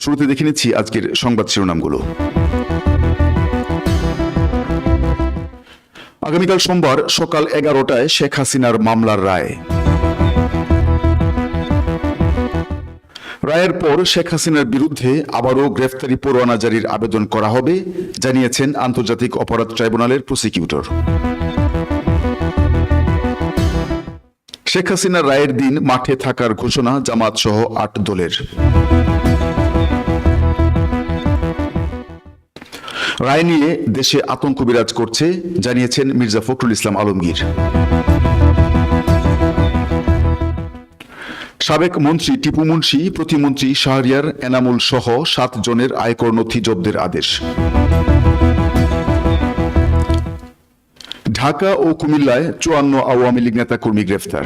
শুরুতে দেখে নিচ্ছি আজকের সংবাদ শিরোনামগুলো। আগামীকাল সোমবার সকাল এগারোটায় শেখ হাসিনার মামলার রায়। রায়ের পর শেখ হাসিনার বিরুদ্ধে আবারও গ্রেফতারি পরোয়ানা জারির আবেদন করা হবে, জানিয়েছেন আন্তর্জাতিক অপরাধ ট্রাইব্যুনালের প্রসিকিউটর। শেখ হাসিনার রায়ের দিন মাঠে থাকার ঘোষণা জামাত সহ আট দলের। রায় নিয়ে দেশে আতঙ্ক বিরাজ করছে, জানিয়েছেন মির্জা ফখরুল ইসলাম আলমগীর। সাবেক মন্ত্রী টিপু মুন্সি, প্রতিমন্ত্রী শাহরিয়ার এনামুল সহ সাত জনের আয়কর নথি জব্দের আদেশ। ঢাকা ও কুমিল্লায় চুয়ান্ন আওয়ামী লীগ নেতা কর্মী গ্রেফতার।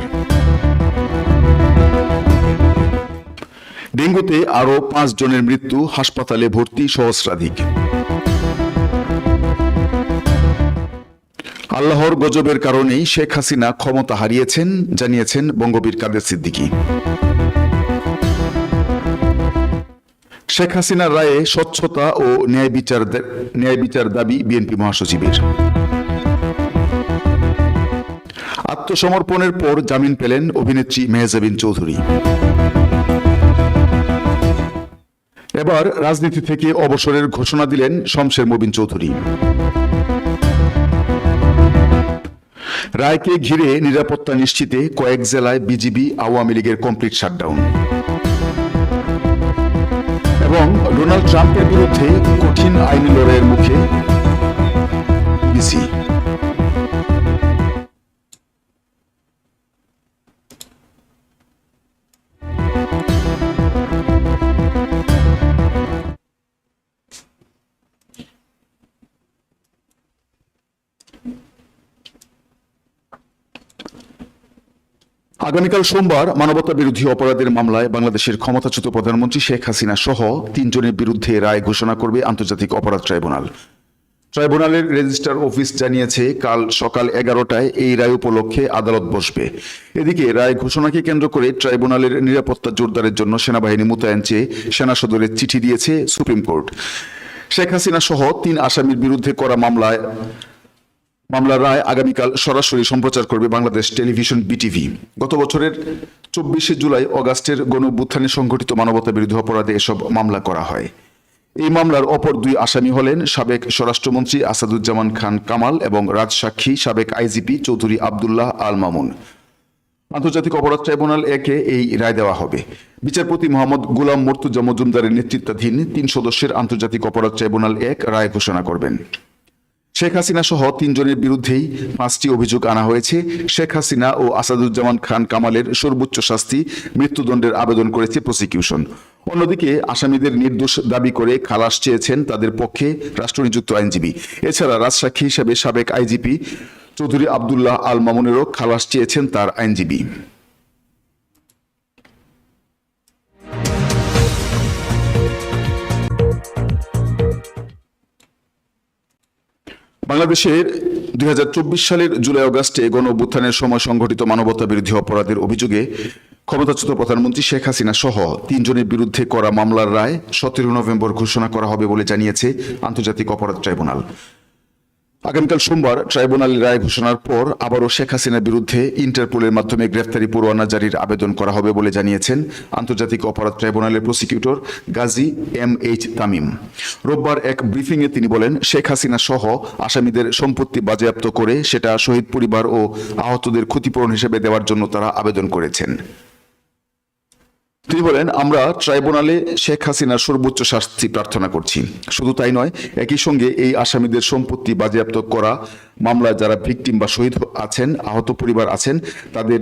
ডেঙ্গুতে আরও পাঁচ জনের মৃত্যু, হাসপাতালে ভর্তি সহস্রাধিক। আল্লাহর গজবের কারণেই শেখ হাসিনা ক্ষমতা হারিয়েছেন, জানিয়েছেন বঙ্গবীর কাদের সিদ্দিকী। শেখ হাসিনার রায়ে স্বচ্ছতা ও ন্যায় বিচার ন্যায় বিচার দাবি বিএনপি মহাসচিবের। আত্মসমর্পণের পর জামিন পেলেন অভিনেত্রী মেহজাবিন চৌধুরী। এবার রাজনীতি থেকে অবসরের ঘোষণা দিলেন শমশের মবিন চৌধুরী। রায়কে ঘিরে নিরাপত্তা নিশ্চিতে কয়েক জেলায় বিজিবি আওয়ামী লীগের কমপ্লিট শাটডাউন এবং ডোনাল্ড ট্রাম্পের বিরুদ্ধে কঠিন আইনি লড়াইয়ের মুখে বিসি। আগামীকাল সোমবার মানবতা বিরোধী অপরাধের মামলায় বাংলাদেশের ক্ষমতাচ্যুত প্রধানমন্ত্রী শেখ হাসিনা সহ তিনজনের বিরুদ্ধে রায় ঘোষণা করবে আন্তর্জাতিক অপরাধ ট্রাইব্যুনাল। ট্রাইব্যুনালের রেজিস্ট্রার অফিস জানিয়েছে, কাল সকাল এগারোটায় এই রায় উপলক্ষে আদালত বসবে। এদিকে রায় ঘোষণাকে কেন্দ্র করে ট্রাইব্যুনালের নিরাপত্তা জোরদারের জন্য সেনাবাহিনী মোতায়েন চেয়ে সেনা সদরে চিঠি দিয়েছে সুপ্রিম কোর্ট। শেখ হাসিনা সহ তিন আসামির বিরুদ্ধে করা মামলায় মামলার রায় আগামীকাল সরাসরি সম্প্রচার করবে বাংলাদেশ টেলিভিশন বিটিভি। গত বছরের চব্বিশে জুলাই অগাস্টের গণ অভ্যুত্থানে সংঘটিত মানবতা বিরোধী অপরাধে এসব মামলা করা হয়। এই মামলার অপর দুই আসামি হলেন সাবেক স্বরাষ্ট্রমন্ত্রী আসাদুজ্জামান খান কামাল এবং রাজসাক্ষী সাবেক আইজিপি চৌধুরী আবদুল্লাহ আল মামুন। আন্তর্জাতিক অপরাধ ট্রাইব্যুনাল একে এই রায় দেওয়া হবে। বিচারপতি মোহাম্মদ গুলাম মর্তুজা মজুমদারের নেতৃত্বাধীন তিন সদস্যের আন্তর্জাতিক অপরাধ ট্রাইব্যুনাল এক রায় ঘোষণা করবেন। শেখ হাসিনা সহ তিনজনের বিরুদ্ধেই পাঁচটি অভিযোগ আনা হয়েছে। শেখ হাসিনা ও আসাদুজ্জামান খান কামালের সর্বোচ্চ শাস্তি মৃত্যুদণ্ডের আবেদন করেছে প্রসিকিউশন। অন্যদিকে আসামিদের নির্দোষ দাবি করে খালাস চেয়েছেন তাদের পক্ষে রাষ্ট্রনিযুক্ত আইনজীবী। এছাড়া রাজসাক্ষী হিসেবে সাবেক আইজিপি চৌধুরী আবদুল্লাহ আল মামুনেরও খালাস চেয়েছেন তার আইনজীবী। বাংলাদেশের দুই হাজার চব্বিশ সালের জুলাই অগাস্টে গণ অভ্যুত্থানের সময় সংঘটিত মানবতা বিরোধী অপরাধের অভিযোগে ক্ষমতাচ্যুত প্রধানমন্ত্রী শেখ হাসিনা সহ তিনজনের বিরুদ্ধে করা মামলার রায় সতেরো নভেম্বর ঘোষণা করা হবে বলে জানিয়েছে আন্তর্জাতিক অপরাধ ট্রাইব্যুনাল। আগামীকাল সোমবার ট্রাইব্যুনালের রায় ঘোষণার পর আবারও শেখ হাসিনার বিরুদ্ধে ইন্টারপোলের মাধ্যমে গ্রেফতারি পরোয়ানা জারির আবেদন করা হবে বলে জানিয়েছেন আন্তর্জাতিক অপরাধ ট্রাইব্যুনালের prosecutor Gazi M H Tamim. রোববার এক ব্রিফিংয়ে তিনি বলেন, শেখ হাসিনা সহ আসামিদের সম্পত্তি বাজেয়াপ্ত করে সেটা শহীদ পরিবার ও আহতদের ক্ষতিপূরণ হিসেবে দেওয়ার জন্য তারা আবেদন করেছেন। তিনি বলেন, আমরা ট্রাইব্যুনালে শেখ হাসিনার সর্বোচ্চ শাস্তি প্রার্থনা করছি। শুধু তাই নয়, একই সঙ্গে এই আসামিদের সম্পত্তি বাজেয়াপ্ত করা মামলায় যারা ভিকটিম বা শহীদ আছেন, আহত পরিবার আছেন, তাদের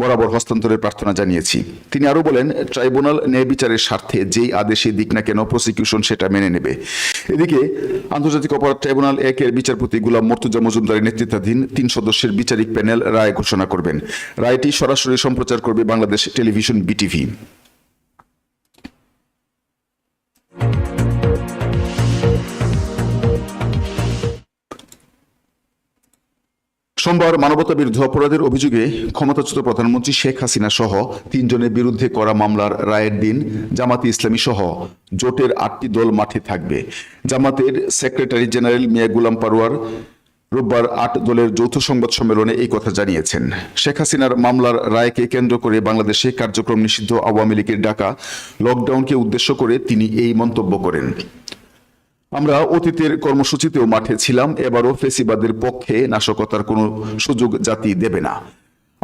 বরাবর হস্তান্তরের প্রার্থনা জানিয়েছি। তিনি আরও বলেন, ট্রাইব্যুনাল ন্যায় বিচারের স্বার্থে যেই আদেশে দিক না কেন প্রসিকিউশন সেটা মেনে নেবে। এদিকে আন্তর্জাতিক অপরাধ ট্রাইব্যুনাল একের বিচারপতি গুলাম মর্তুজা মজুমদারের নেতৃত্বাধীন তিন সদস্যের বিচারিক প্যানেল রায় ঘোষণা করবেন। রায়টি সরাসরি সম্প্রচার করবে বাংলাদেশ টেলিভিশন বিটিভি। সোমবার মানবতা বিরুদ্ধে অপরাধের অভিযোগে ক্ষমতাচ্যুত প্রধানমন্ত্রী শেখ হাসিনা সহ তিনজনের বিরুদ্ধে করা মামলার রায়ের দিন জামাতে ইসলামী সহ জোটের আটটি দল মাঠে থাকবে। জামাতের সেক্রেটারি জেনারেল মিয়া গুলাম পারোয়ার রোববার আট দলের যৌথ সংবাদ সম্মেলনে এই কথা জানিয়েছেন। শেখ হাসিনার মামলার রায়কে কেন্দ্র করে বাংলাদেশে কার্যক্রম নিষিদ্ধ আওয়ামী লীগের ডাকা, লকডাউনকে উদ্দেশ্য করে তিনি এই মন্তব্য করেন। আমরা অতীতের কর্মসূচিতেও মাঠে ছিলাম, এবারও ফেসিবাদের পক্ষে নাশকতার কোনো সুযোগ জাতি দেবে না।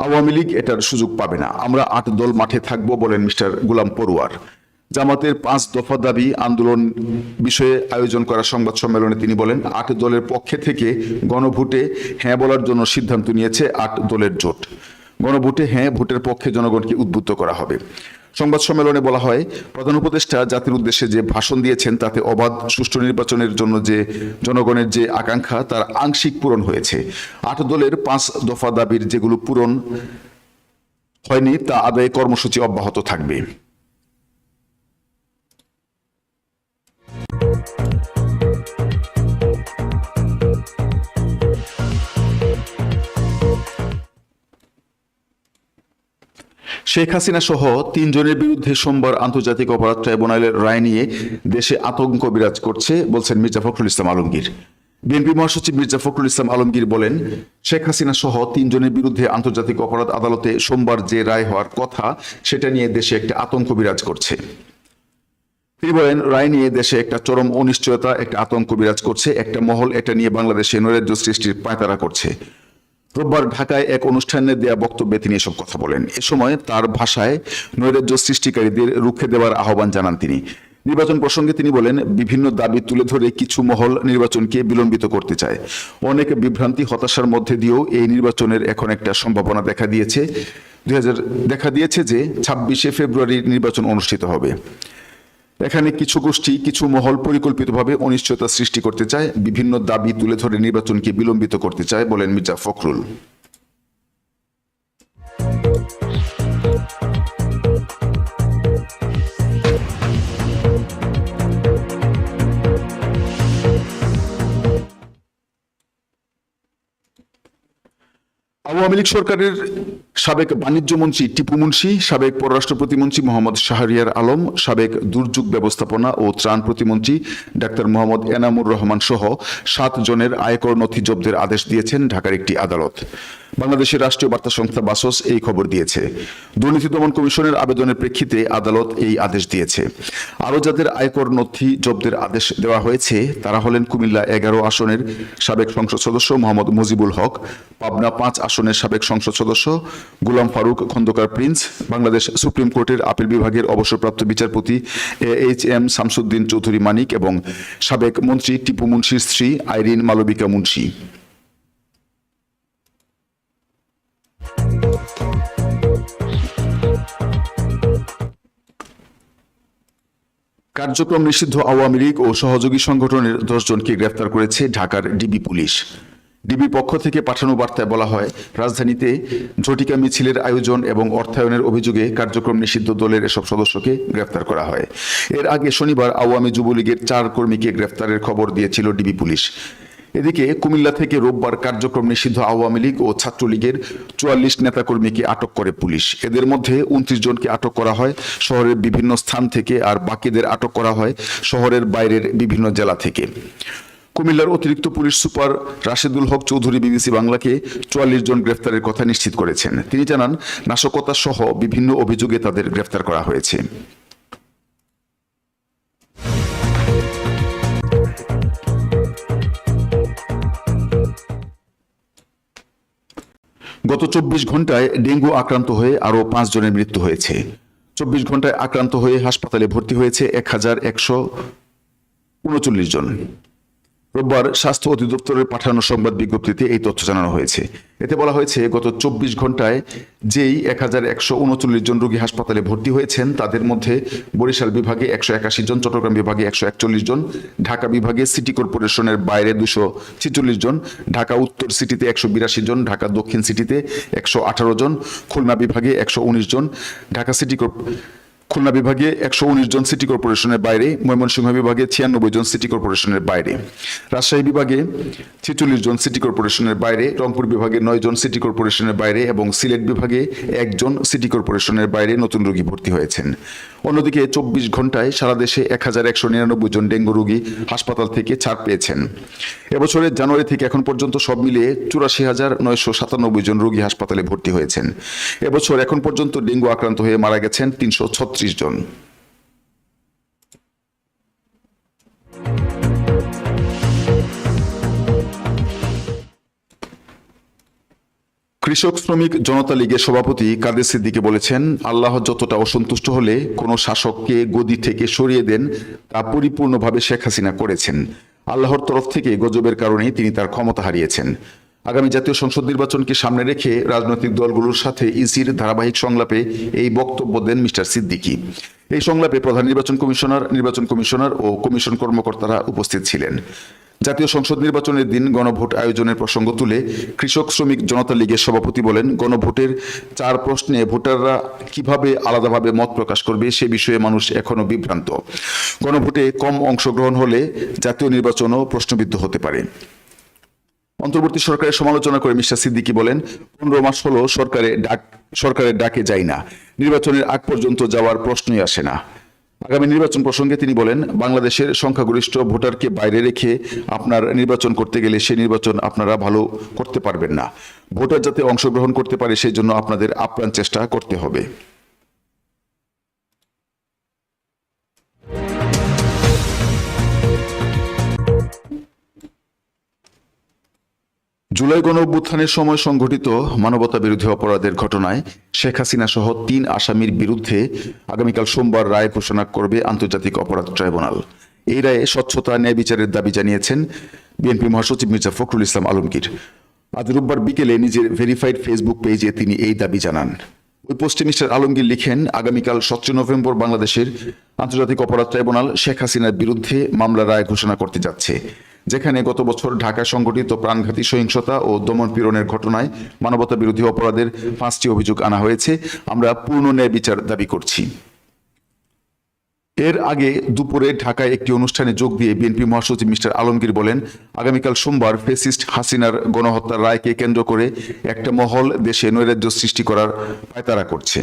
আওয়ামী লীগ এটার সুযোগ পাবে না। আমরা আট দল মাঠে থাকব বলেন মিস্টার গুলাম পড়ুয়ার। জামাতের পাঁচ দফা দাবি আন্দোলন বিষয়ে আয়োজন করা সংবাদ সম্মেলনে তিনি বলেন, আট দলের পক্ষে থেকে গণভোটে হ্যাঁ বলার জন্য সিদ্ধান্ত নিয়েছে আট দলের জোট। গণভোটে হ্যাঁ ভোটের পক্ষে জনগণকে উদ্বুদ্ধ করা হবে। সংবাদ সম্মেলনে বলা হয়, প্রধান উপদেষ্টা জাতির উদ্দেশ্যে যে ভাষণ দিয়েছেন, তাতে অবাধ সুষ্ঠু নির্বাচনের জন্য যে জনগণের যে আকাঙ্ক্ষা, তার আংশিক পূরণ হয়েছে। আট দলের পাঁচ দফা দাবির যেগুলো পূরণ হয়নি, তা আদায় কর্মসূচি অব্যাহত থাকবে। শেখ হাসিনা সহ তিনজনের বিরুদ্ধে সোমবার আন্তর্জাতিক অপরাধ ট্রাইব্যুনালের রায় নিয়ে দেশে আতঙ্ক বিরাজ করছে, বলছেন মির্জা ফখরুল ইসলাম আলমগীর। বিএনপি মহাসচিব মির্জা ফখরুল ইসলাম আলমগীর বলেন, শেখ হাসিনা সহ তিনজনের বিরুদ্ধে আন্তর্জাতিক অপরাধ আদালতে সোমবার যে রায় হওয়ার কথা, সেটা নিয়ে দেশে একটা আতঙ্ক বিরাজ করছে। তিনি বলেন, রায় নিয়ে দেশে একটা চরম অনিশ্চয়তা, একটা আতঙ্ক বিরাজ করছে, একটা মহল এটা নিয়ে বাংলাদেশে নৈরাজ্য সৃষ্টির পায়তারা করছে। রোববার ঢাকায় এক অনুষ্ঠানে দেয়া বক্তব্যে তিনি এসব কথা বলেন। এ সময় তার ভাষায় নৈরাজ্য সৃষ্টিকারীদের রুখে দেওয়ার আহ্বান জানান তিনি। নির্বাচন প্রসঙ্গে তিনি বলেন, বিভিন্ন দাবি তুলে ধরে কিছু মহল নির্বাচনকে বিলম্বিত করতে চায়। অনেক বিভ্রান্তি, হতাশার মধ্যে দিয়েও এই নির্বাচনের এখন একটা সম্ভাবনা দেখা দিয়েছে। দেখা দিয়েছে যে ছাব্বিশে ফেব্রুয়ারি নির্বাচন অনুষ্ঠিত হবে। এখানে কিছু গোষ্ঠী, কিছু মহল পরিকল্পিতভাবে অনিশ্চয়তা সৃষ্টি করতে চায়, বিভিন্ন দাবি তুলে ধরে নির্বাচনকে বিলম্বিত করতে চায়, বলেন মির্জা ফখরুল। আওয়ামী লীগ সরকারের সাবেক বাণিজ্য মন্ত্রী টিপু মুন্সি, সাবেক পররাষ্ট্র প্রতিমন্ত্রী মোহাম্মদ শাহরিয়ার আলম, সাবেক দুর্যোগ ব্যবস্থাপনা ও ত্রাণ প্রতিমন্ত্রী ডাক্তার মোহাম্মদ এনামুর রহমান সহ সাত জনের আয়কর নথি জব্দের আদেশ দিয়েছেন ঢাকার একটি আদালত। বাংলাদেশের রাষ্ট্রীয় বার্তা সংস্থা বাসস এই খবর দিয়েছে। দুর্নীতি দমন কমিশনের আবেদনের প্রেক্ষিতে আদালত এই আদেশ দিয়েছে। আরও যাদের আয়কর নথি জব্দের আদেশ দেওয়া হয়েছে, তারা হলেন কুমিল্লা এগারো আসনের সাবেক সংসদ সদস্য মোহাম্মদ মুজিবুল হক, পাবনা পাঁচ আসনের সাবেক সংসদ সদস্য গুলাম ফারুক, খন্দকার প্রিন্স, বাংলাদেশ সুপ্রিম কোর্টের আপিল বিভাগের অবসরপ্রাপ্ত বিচারপতি A H M Shamsuddin Chowdhury Manik এবং সাবেক মন্ত্রী টিপু মুন্সির স্ত্রী আইরিন মালবিকা মুন্সি। কার্যক্রম নিষিদ্ধ আওয়ামী লীগ ও সহযোগী সংগঠনের দশজনকে গ্রেফতার করেছে ঢাকার ডিবি পুলিশ। ডিবি পক্ষ থেকে পাঠানো বার্তায় বলা হয়, রাজধানীতে ঝটিকা মিছিলের আয়োজন এবং অর্থায়নের অভিযোগে কার্যক্রম নিষিদ্ধ দলের এসব সদস্যকে গ্রেফতার করা হয়। এর আগে শনিবার আওয়ামী যুবলীগের চার কর্মীকে গ্রেফতারের খবর দিয়েছিল ডিবি পুলিশ। এদিকে কুমিল্লা থেকে রোববার কার্যক্রম নিষিদ্ধ আওয়ামী লীগ ও ছাত্রলীগের চুয়াল্লিশ নেতাকর্মীকে আটক করে পুলিশ। এদের মধ্যে উনত্রিশ জনকে আটক করা হয় শহরের বিভিন্ন স্থান থেকে আর বাকিদের আটক করা হয় শহরের বাইরের বিভিন্ন জেলা থেকে। কুমিল্লার অতিরিক্ত police super Rashedul Haque Chowdhury BBC বাংলাকে চুয়াল্লিশ জন গ্রেফতারের কথা নিশ্চিত করেছেন। তিনি জানান, নাশকতা সহ বিভিন্ন অভিযোগে তাদের গ্রেফতার করা হয়েছে। গত চব্বিশ ঘন্টায় ডেঙ্গু আক্রান্ত হয়ে আরও পাঁচ জনের মৃত্যু হয়েছে। চব্বিশ ঘন্টায় আক্রান্ত হয়ে হাসপাতালে ভর্তি হয়েছে এক হাজার একশো উনচল্লিশ জন। রোববার স্বাস্থ্য অধিদপ্তরের পাঠানো সংবাদ বিজ্ঞপ্তিতে এই তথ্য জানানো হয়েছে। এতে বলা হয়েছে, গত চব্বিশ ঘন্টায় যেই এক হাজার একশো উনচল্লিশ জন রোগী হাসপাতালে ভর্তি হয়েছেন, তাদের মধ্যে বরিশাল বিভাগে একশো একাশি জন, চট্টগ্রাম বিভাগে একশো একচল্লিশ জন, ঢাকা বিভাগে সিটি কর্পোরেশনের বাইরে দুশো ছেচল্লিশ জন, ঢাকা উত্তর সিটিতে একশো বিরাশি জন, ঢাকা দক্ষিণ সিটিতে একশো আঠারো জন, খুলনা বিভাগে একশো উনিশ জন, ঢাকা সিটি খুলনা বিভাগে একশো উনিশ জন সিটি কর্পোরেশনের বাইরে, ময়মনসিংহ বিভাগে ছিয়ানব্বই জন সিটি কর্পোরেশনের বাইরে। রাজশাহী বিভাগে ছেচল্লিশ জন সিটি কর্পোরেশনের বাইরে, রংপুর বিভাগে নয় জন সিটি কর্পোরেশনের বাইরে এবং সিলেট বিভাগে একজন সিটি কর্পোরেশনের বাইরে নতুন রোগী ভর্তি হয়েছেন। অন্যদিকে চব্বিশ ঘন্টায় সারা দেশে এক হাজার একশো নিরানব্বই জন ডেঙ্গু রোগী হাসপাতাল থেকে ছাড় পেয়েছেন। এবছরের জানুয়ারি থেকে এখন পর্যন্ত সব মিলিয়ে চুরাশি হাজার নয়শো সাতানব্বই জন রোগী হাসপাতালে ভর্তি হয়েছেন। এবছর এখন পর্যন্ত ডেঙ্গু আক্রান্ত হয়ে মারা গেছেন তিনশো ছত্রিশ জন কৃষক শ্রমিক জনতা লীগের সভাপতি কাদের সিদ্দিকে বলেছেন, আল্লাহ যতটা অসন্তুষ্ট হলে কোনো শাসককে গদি থেকে সরিয়ে দেন তা পরিপূর্ণভাবে শেখ হাসিনা করেছেন। আল্লাহর তরফ থেকে গজবের কারণে তিনি তার ক্ষমতা হারিয়েছেন। আগামী জাতীয় সংসদ নির্বাচনকে সামনে রেখে রাজনৈতিক দলগুলোর সাথে ইসির ধারাবাহিক সংলাপে এই বক্তব্য দেন মিস্টার সিদ্দিকী। এই সংলাপে প্রধান নির্বাচন কমিশনার নির্বাচন কমিশনার ও কমিশন কর্মকর্তারা উপস্থিত ছিলেন। জাতীয় সংসদ নির্বাচনের দিন গণভোট আয়োজনের প্রসঙ্গ তুলে কৃষক শ্রমিক জনতা লীগের সভাপতি বলেন, গণভোটের চার প্রশ্নে ভোটাররা কীভাবে আলাদাভাবে মত প্রকাশ করবে সে বিষয়ে মানুষ এখনও বিভ্রান্ত। গণভোটে কম অংশগ্রহণ হলে জাতীয় নির্বাচনও প্রশ্নবিদ্ধ হতে পারে। অন্তর্বর্তী সরকারের সমালোচনা করে মিস্টার সিদ্দিকী বলেন, পনেরো মাস হলো সরকারে ডাক, সরকারের ডাকে যায় না। নির্বাচনের আগ পর্যন্ত যাওয়ার প্রশ্নই আসে না। আগামী নির্বাচন প্রসঙ্গে তিনি বলেন, বাংলাদেশের সংখ্যাগরিষ্ঠ ভোটারকে বাইরে রেখে আপনার নির্বাচন করতে গেলে সেই নির্বাচন আপনারা ভালো করতে পারবেন না। ভোটার যাতে অংশগ্রহণ করতে পারে, সেই জন্য আপনাদের আপ্রাণ চেষ্টা করতে হবে। জুলাই গণ অভ্যুত্থানের সময় সংঘটিত মানবতা বিরোধী অপরাধের ঘটনায় শেখ হাসিনা সহ তিন আসামির বিরুদ্ধে আগামীকাল সোমবার রায় ঘোষণা করবে আন্তর্জাতিক অপরাধ ট্রাইব্যুনাল। এই রায়ে স্বচ্ছতা, ন্যায় বিচারের দাবি জানিয়েছেন বিএনপি মহাসচিব মির্জা ফখরুল ইসলাম আলমগীর। আজ রোববার বিকেলে নিজের ভেরিফাইড ফেসবুক পেজে তিনি এই দাবি জানান। ওই পোস্টে মিস্টার আলমগীর লিখেন, আগামীকাল সতেরো নভেম্বর বাংলাদেশের আন্তর্জাতিক অপরাধ ট্রাইব্যুনাল শেখ হাসিনার বিরুদ্ধে মামলা রায় ঘোষণা করতে যাচ্ছে। যেখানে গত বছর ঢাকায় সংঘটিত প্রাণঘাতী সহিংসতা ও দমন পীড়নের ঘটনায় মানবতা বিরোধী অপরাধের পাঁচটি অভিযোগ আনা হয়েছে। আমরা পূর্ণ ন্যায় বিচার দাবি করছি। এর আগে দুপুরে ঢাকায় একটি অনুষ্ঠানে যোগ দিয়ে বিএনপি মহাসচিব মিস্টার আলমগীর বলেন, আগামীকাল সোমবার ফেসিস্ট হাসিনার গণহত্যার রায়কে কেন্দ্র করে একটা মহল দেশে নৈরাজ্য সৃষ্টি করার পায়তারা করছে।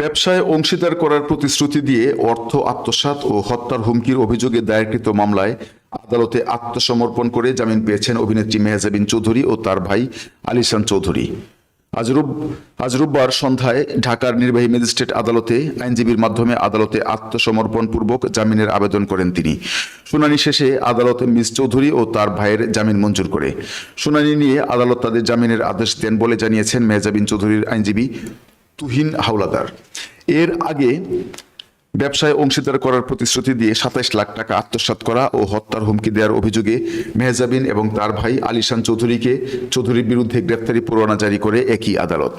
ব্যবসায় অংশীদার করার প্রতিশ্রুতি দিয়ে অর্থ আত্মসাৎ ও হত্যার হুমকির অভিযোগে দায়েরকৃত মামলায় আদালতে আত্মসমর্পণ করে জামিন পেয়েছেন অভিনেত্রী মেহজাবিন চৌধুরী ও তার ভাই আলিশান চৌধুরী। আজ রোব, আজ রোববার সন্ধ্যায় ঢাকার নির্বাহী ম্যাজিস্ট্রেট আদালতে আইনজীবীর মাধ্যমে আদালতে আত্মসমর্পণ পূর্বক জামিনের আবেদন করেন তিনি। শুনানি শেষে আদালত মিস চৌধুরী ও তার ভাইয়ের জামিন মঞ্জুর করে। শুনানি নিয়ে আদালত তাদের জামিনের আদেশ দেন বলে জানিয়েছেন মেহজাবিন চৌধুরীর আইনজীবী তুহিন হাওলাদার। এর আগে ব্যবসায় অংশীদার করার প্রতিশ্রুতি দিয়ে সাতাইশ লাখ টাকা আত্মসাৎ করা ও হত্যার হুমকি দেওয়ার অভিযোগে মেহজাবিন এবং তার ভাই আলিশান চৌধুরীকে চৌধুরীর বিরুদ্ধে গ্রেপ্তারি পরোয়ানা জারি করে একই আদালত।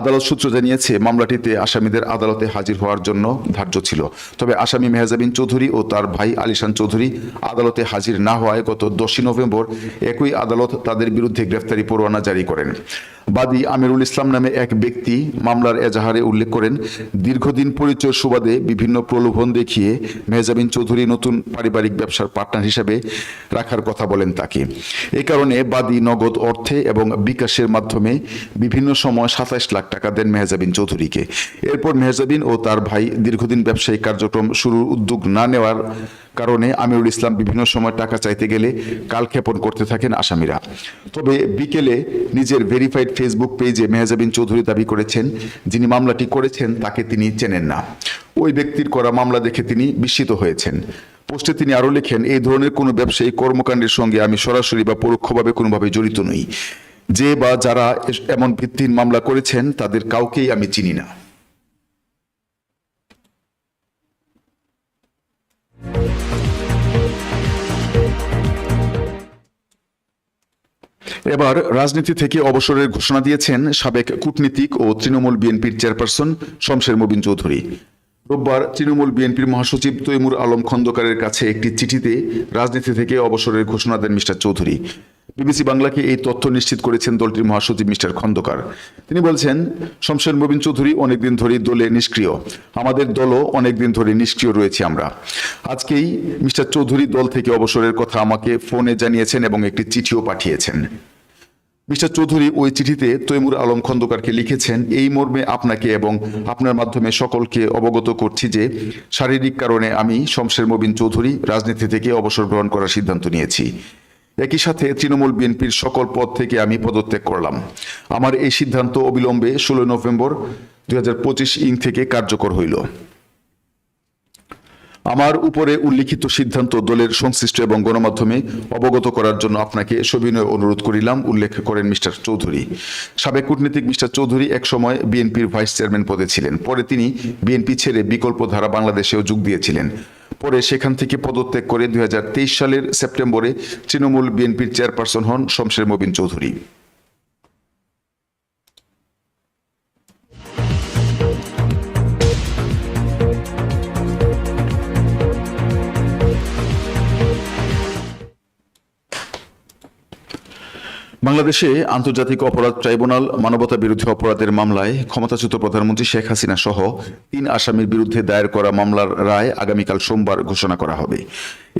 আদালত সূত্র জানিয়েছে, মামলাটিতে আসামিদের আদালতে হাজির হওয়ার জন্য ধার্য ছিল। তবে আসামি মেহজাবিন চৌধুরী ও তার ভাই আলিশান চৌধুরী আদালতে হাজির না হওয়ায় গত দশই নভেম্বর একই আদালত তাদের বিরুদ্ধে গ্রেফতারি পরোয়ানা জারি করেন। বাদী আমিরুল ইসলাম নামে এক ব্যক্তি মামলার এজাহারে উল্লেখ করেন, দীর্ঘদিন পরিচয় সুবাদে বিভিন্ন প্রলোভন দেখিয়ে মেহজাবিন চৌধুরী নতুন পারিবারিক ব্যবসার পার্টনার হিসেবে রাখার কথা বলেন তাকে। এই কারণে বাদী নগদ অর্থে এবং বিকাশের মাধ্যমে বিভিন্ন সময় সাতাইশ লাখ টাকা দেন মেহজাবিন চৌধুরীকে। এরপর মেহজাবিন ও তার ভাই দীর্ঘদিন ব্যবসায়িক কার্যক্রম শুরুর উদ্যোগ না নেওয়ার কারণে আমিরুল ইসলাম বিভিন্ন সময় টাকা চাইতে গেলে কালক্ষেপণ করতে থাকেন আসামিরা। তবে বিকেলে নিজের ভেরিফাইড ফেসবুক পেজে মেহজাবিন চৌধুরী দাবি করেছেন, যিনি মামলাটি করেছেন, তাকে তিনি চেনেন না। ওই ব্যক্তির করা মামলা দেখে তিনি বিস্মিত হয়েছেন। পোস্টে তিনি আরও লেখেন, এই ধরনের কোনো ব্যবসায়ী কর্মকাণ্ডের সঙ্গে আমি সরাসরি বা পরোক্ষভাবে কোনোভাবে জড়িত নই। যে বা যারা এমন ভিত্তিহীন মামলা করেছেন, তাদের কাউকেই আমি চিনি না। এবার রাজনীতি থেকে অবসরের ঘোষণা দিয়েছেন সাবেক কূটনীতিক ও তৃণমূল বিএনপির চেয়ারপারসন শমশের মবিন চৌধুরী। রোববার তৃণমূল বিএনপির মহাসচিব তৈমুর আলম খন্দকারের কাছে একটি চিঠিতে রাজনীতি থেকে অবসরের ঘোষণা দেন মিস্টার চৌধুরী। বিবিসি বাংলাকে এই তথ্য নিশ্চিত করেছেন দলটির মহাসচিব মিস্টার খন্দকার। তিনি বলছেন, শমশের মবিন চৌধুরী অনেকদিন ধরেই দলে নিষ্ক্রিয়। আমাদের দলও অনেকদিন ধরে নিষ্ক্রিয় রয়েছে আমরা। আজকেই মিস্টার চৌধুরী দল থেকে অবসরের কথা আমাকে ফোনে জানিয়েছেন এবং একটি চিঠিও পাঠিয়েছেন। মিস্টার চৌধুরী ওই চিঠিতে তৈমুর আলম খন্দকারকে লিখেছেন, এই মর্মে আপনাকে এবং আপনার মাধ্যমে সকলকে অবগত করছি যে শারীরিক কারণে আমি শমশের মবিন চৌধুরী রাজনীতি থেকে অবসর গ্রহণ করার সিদ্ধান্ত নিয়েছি। একই সাথে তৃণমূল বিএনপির সকল পদ থেকে আমি পদত্যাগ করলাম। আমার এই সিদ্ধান্ত অবিলম্বে ষোলো নভেম্বর দুই হাজার পঁচিশ ইং থেকে কার্যকর হইল। আমার উপরে উল্লিখিত সিদ্ধান্ত দলের সংশ্লিষ্ট এবং গণমাধ্যমে অবগত করার জন্য আপনাকে সবিনয় অনুরোধ করিলাম, উল্লেখ করেন মিস্টার চৌধুরী। সাবেক কূটনীতিক মিস্টার চৌধুরী একসময় বিএনপির ভাইস চেয়ারম্যান পদে ছিলেন। পরে তিনি বিএনপি ছেড়ে বিকল্প ধারা বাংলাদেশেও যোগ দিয়েছিলেন। পরে সেখান থেকে পদত্যাগ করে দুই হাজার তেইশ সালের সেপ্টেম্বরে তৃণমূল বিএনপির চেয়ারপারসন হন শমশের মবিন চৌধুরী। বাংলাদেশে আন্তর্জাতিক অপরাধ ট্রাইব্যুনাল মানবতা বিরোধী অপরাধের মামলায় ক্ষমতাচ্যুত প্রধানমন্ত্রী শেখ হাসিনা সহ তিন আসামির বিরুদ্ধে দায়ের করা মামলার রায় আগামীকাল সোমবার ঘোষণা করা হবে।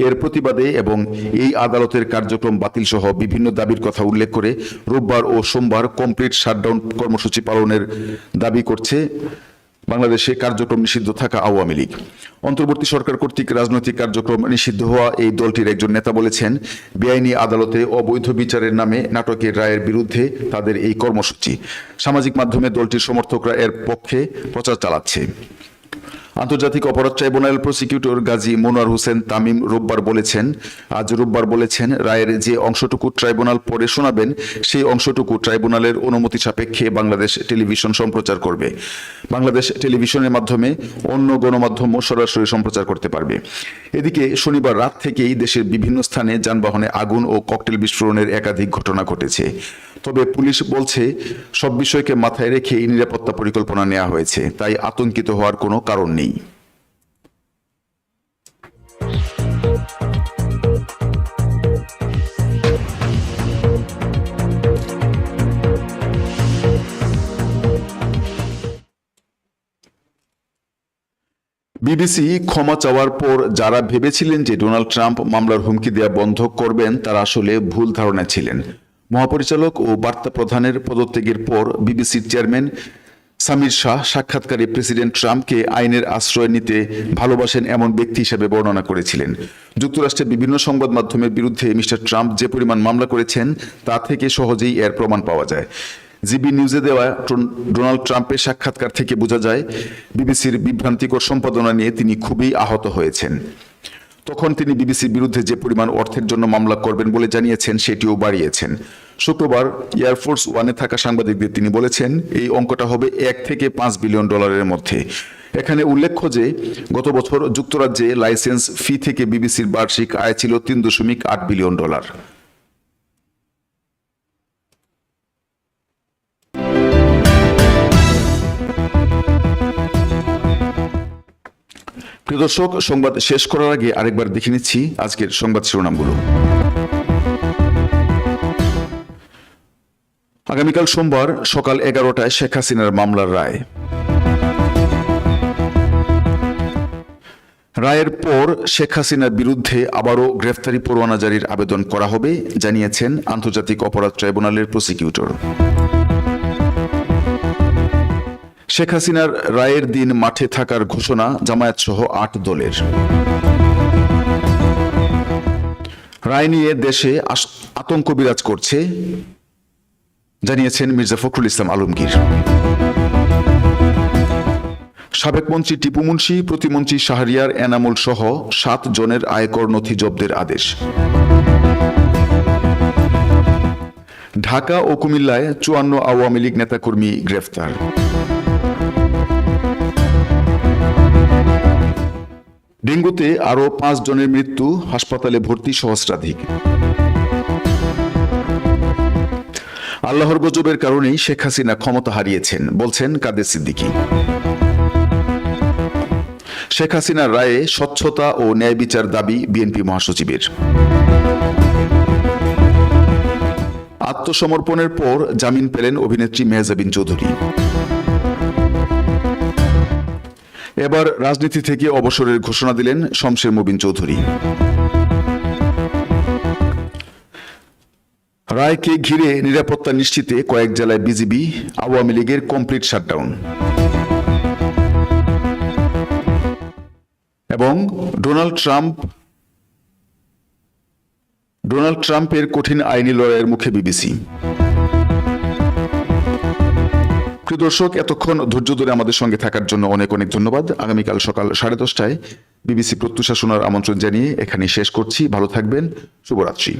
এর প্রতিবাদে এবং এই আদালতের কার্যক্রম বাতিল সহ বিভিন্ন দাবির কথা উল্লেখ করে রোববার ও সোমবার কমপ্লিট শাটডাউন কর্মসূচি পালনের দাবি করছে বাংলাদেশে কার্যক্রম নিষিদ্ধ থাকা আওয়ামী লীগ। অন্তর্বর্তী সরকার কর্তৃক রাজনৈতিক কার্যক্রম নিষিদ্ধ হওয়া এই দলটির একজন নেতা বলেছেন, বেআইনি আদালতে অবৈধ বিচারের নামে নাটকের রায়ের বিরুদ্ধে তাদের এই কর্মসূচি। সামাজিক মাধ্যমে দলটির সমর্থকরা এর পক্ষে প্রচার চালাচ্ছে। আন্তর্জাতিক অপরাধ ট্রাইব্যুনাল প্রসিকিউটর গাজী মনোয়ার হোসেন তামিম রোববার বলেছেন, আজ রোববার বলেছেন, রায়ের যে অংশটুকু ট্রাইব্যুনাল পরে শোনাবেন, সেই অংশটুকু ট্রাইব্যুনালের অনুমতি সাপেক্ষে বাংলাদেশ টেলিভিশন সম্প্রচার করবে। বাংলাদেশ টেলিভিশনের মাধ্যমে অন্য গণমাধ্যমও সরাসরি সম্প্রচার করতে পারবে। এদিকে শনিবার রাত থেকেই দেশের বিভিন্ন স্থানে যানবাহনে আগুন ও ককটেল বিস্ফোরণের একাধিক ঘটনা ঘটেছে। তবে পুলিশ বলছে, সব বিষয়কে মাথায় রেখে এই নিরাপত্তা পরিকল্পনা নেওয়া হয়েছে, তাই আতঙ্কিত হওয়ার কোনো কারণ নেই। বিবিসি ক্ষমা চাওয়ার পর যারা ভেবেছিলেন যে ডোনাল্ড ট্রাম্প মামলার হুমকি দেওয়া বন্ধ করবেন, তারা আসলে ভুল ধারণা ছিলেন। মহাপরিচালক ও বার্তা প্রধানের পদত্যাগের পর বিবিসির চেয়ারম্যান সামির শাহ সাক্ষাৎকারে প্রেসিডেন্ট ট্রাম্পকে আইনের আশ্রয় নিতে ভালোবাসেন এমন ব্যক্তি হিসেবে বর্ণনা করেছিলেন। যুক্তরাষ্ট্রের বিভিন্ন সংবাদ মাধ্যমের বিরুদ্ধে মিস্টার ট্রাম্প যে পরিমাণ মামলা করেছেন, তা থেকে সহজেই এর প্রমাণ পাওয়া যায়। জিবি নিউজে দেওয়া ডোনাল্ড ট্রাম্পের সাক্ষাৎকার থেকে বোঝা যায়, বিবিসির বিভ্রান্তিকর সম্পাদনা নিয়ে তিনি খুবই আহত হয়েছেন। তখন তিনি বিবিসির বিরুদ্ধে যে পরিমাণ অর্থের জন্য মামলা করবেন বলে জানিয়েছেন, সেটিও বাড়িয়েছেন। শুক্রবার এয়ারফোর্স ওয়ানে থাকা সাংবাদিকদের তিনি বলেছেন, এই অঙ্কটা হবে এক থেকে পাঁচ বিলিয়ন ডলারের মধ্যে। এখানে উল্লেখ্য যে, গত বছর যুক্তরাজ্যে লাইসেন্স ফি থেকে বিবিসির বার্ষিক আয় ছিল তিন দশমিক আট বিলিয়ন ডলার। প্রিয় দর্শক, সংবাদ শেষ করার আগে আরেকবার দেখে নিচ্ছি আজকের সংবাদ শিরোনামগুলো। আগামীকাল সোমবার সকাল এগারোটায় শেখ হাসিনার মামলার রায়। রায়ের পর শেখ হাসিনার বিরুদ্ধে আবারও গ্রেফতারি পরোয়ানা জারির আবেদন করা হবে, জানিয়েছেন আন্তর্জাতিক অপরাধ ট্রাইব্যুনালের প্রসিকিউটর। শেখ হাসিনার রায়ের দিন মাঠে থাকার ঘোষণা জামায়াত সহ আট দলের। রায় নিয়ে দেশে আতঙ্ক বিরাজ করছে। জানিয়েছেন মির্জা ফখরুল ইসলাম আলমগীর। সাবেক মন্ত্রী টিপু মুন্সি, প্রতিমন্ত্রী শাহরিয়ার, এনামুল সহ সাত জনের আয়কর নথি জব্দের আদেশ। ঢাকা ও কুমিল্লায় চুয়ান্ন আওয়ামী লীগ নেতাকর্মী গ্রেফতার। ডেঙ্গুতে আরও পাঁচ জনের মৃত্যু, হাসপাতালে ভর্তি সহস্রাধিক। আল্লাহর গজবের কারণেই শেখ হাসিনা ক্ষমতা হারিয়েছেন, বলছেন কাদের সিদ্দিকী। শেখ হাসিনার রায়ে স্বচ্ছতা ও ন্যায় বিচার দাবি বিএনপি মহাসচিবের। আত্মসমর্পণের পর জামিন পেলেন অভিনেত্রী মেহজাবিন চৌধুরী। এবার রাজনীতি থেকে অবসরের ঘোষণা দিলেন শমশের মুবিন চৌধুরী। রায়কে ঘিরে নিরাপত্তা নিশ্চিতে কয়েক জেলায় বিজিবি আওয়ামী লীগের কমপ্লিট শাটডাউন এবং ডোনাল্ড ট্রাম্প, ডোনাল্ড ট্রাম্পের কঠিন আইনি লড়াইয়ের মুখে বিবিসি। দর্শক, এতক্ষণ ধৈর্য ধরে আমাদের সঙ্গে থাকার জন্য অনেক অনেক ধন্যবাদ। আগামীকাল সকাল সাড়ে দশটায় বিবিসি প্রত্যুষা শোনার আমন্ত্রণ জানিয়ে এখানে শেষ করছি। ভালো থাকবেন। শুভরাত্রি।